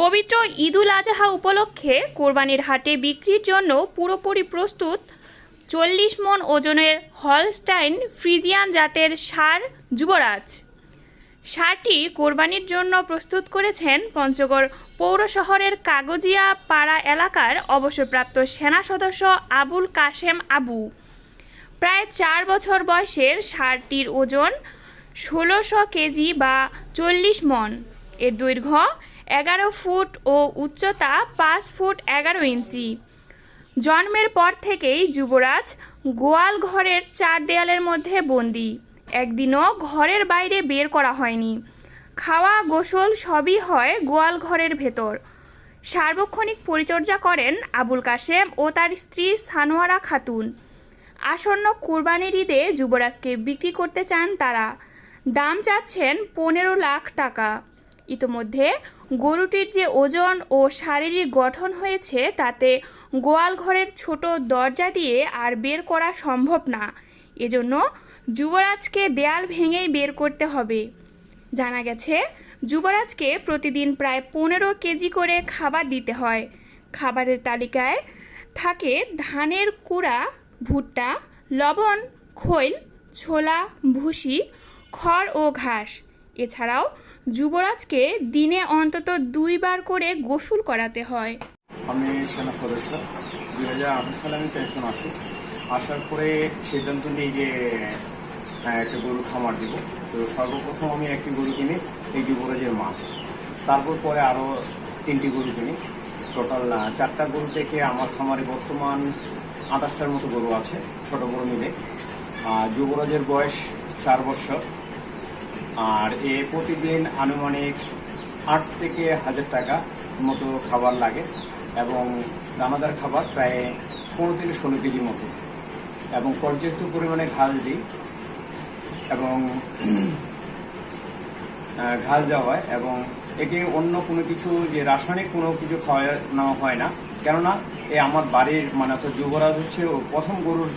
পবিত্র ঈদুল আজহা উপলক্ষে কোরবানির হাটে বিক্রির জন্য পুরোপুরি প্রস্তুত চল্লিশ মন ওজনের হলস্টাইন ফ্রিজিয়ান জাতের সার যুবরাজ। সারটি কোরবানির জন্য প্রস্তুত করেছেন পঞ্চগড় পৌর শহরের কাগজিয়া পাড়া এলাকার অবসরপ্রাপ্ত সেনা সদস্য আবুল কাশেম আবু। প্রায় চার বছর বয়সের সারটির ওজন ষোলোশো কেজি বা চল্লিশ মন। এর দৈর্ঘ্য এগারো ফুট ও উচ্চতা পাঁচ ফুট এগারো ইঞ্চি। জন্মের পর থেকেই যুবরাজ গোয়াল ঘরের চার দেয়ালের মধ্যে বন্দি। একদিনও ঘরের বাইরে বের করা হয়নি। খাওয়া, গোসল সবই হয় গোয়াল ঘরের ভেতর। সার্বক্ষণিক পরিচর্যা করেন আবুল কাশেম ও তার স্ত্রী সানোয়ারা খাতুন। আসন্ন কুরবানির ঈদে যুবরাজকে বিক্রি করতে চান তারা। দাম চাচ্ছেন পনেরো লাখ টাকা। ইতোমধ্যে গরুটির যে ওজন ও শারীরিক গঠন হয়েছে, তাতে গোয়াল ঘরের ছোট দরজা দিয়ে আর বের করা সম্ভব না। এজন্য যুবরাজকে দেয়াল ভেঙেই বের করতে হবে। জানা গেছে, যুবরাজকে প্রতিদিন প্রায় পনেরো কেজি করে খাবার দিতে হয়। খাবারের তালিকায় থাকে ধানের কুড়া, ভুট্টা, লবণ, খৈল, ছোলা, ভুসি, খড় ও ঘাস। এছাড়াও যুবরাজকে দিনে অন্তত দুইবার করে গোসল করাতে হয়। আমি সেনা সদস্য। দুই হাজার আঠারো সালে আমি পেনশন আসি। আসার পরে সিদ্ধান্ত নিই যে একটা গরু খামার দিব। তো সর্বপ্রথম আমি একটি গরু কিনি, এই যুবরাজের মা। তারপর পরে আরও তিনটি গরু কিনি। টোটাল চারটা গরু থেকে আমার খামারে বর্তমান আঠাশটার মতো গরু আছে, ছোট গরু মিলে। আর যুবরাজের বয়স চার বছর। আর এ প্রতিদিন আনুমানিক আট থেকে হাজার টাকা মতো খাবার লাগে এবং দানাদার খাবার প্রায় পনেরো থেকে ষোলো কেজি মতো। এবং পর্যাপ্ত পরিমাণে ঘাস দিই এবং ঘাস দেওয়া হয় এবং একে অন্য কোনো কিছু যে রাসায়নিক কোনো কিছু খাওয়ানো হয় না। কেননা এ আমার বাড়ির মানে অর্থাৎ যুবরাজ হচ্ছে ও প্রথম গরুর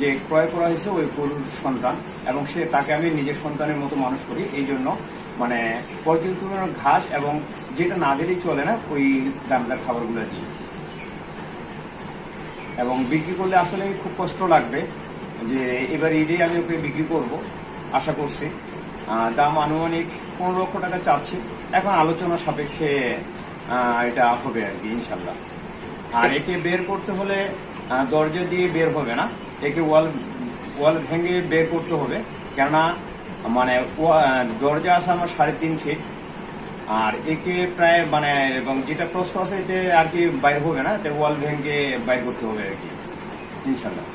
যে ক্রয় করা হয়েছে ওই গরুর সন্তান, এবং সে তাকে আমি নিজের সন্তানের মতো মানুষ করি, এই জন্য মানে পর্যাপ্ত ঘাস এবং যেটা না দিলেই চলে না, ওই দামদার খাবারগুলো দিই এবং বিক্রি করলে আসলে খুব কষ্ট লাগবে যে এবার ঈদে আমি ওকে বিক্রি করব, আশা করছি। দাম আনুমানিক পনেরো লক্ষ টাকা চাচ্ছি। এখন আলোচনা সাপেক্ষে এটা হবে আর কি, ইনশাল্লাহ। আর একে বের করতে হলে দরজা দিয়ে বের হবে না। একে ওয়াল ওয়াল ভেঙে বের করতে হবে। কেননা মানে দরজা আছে আমার সাড়ে তিন ফিট আর একে প্রায় মানে এবং যেটা প্রশ্ন আছে, এতে আর কি বাইর হবে না ওয়াল ভেঙে বাইর করতে হবে আর কি ইনশাল্লাহ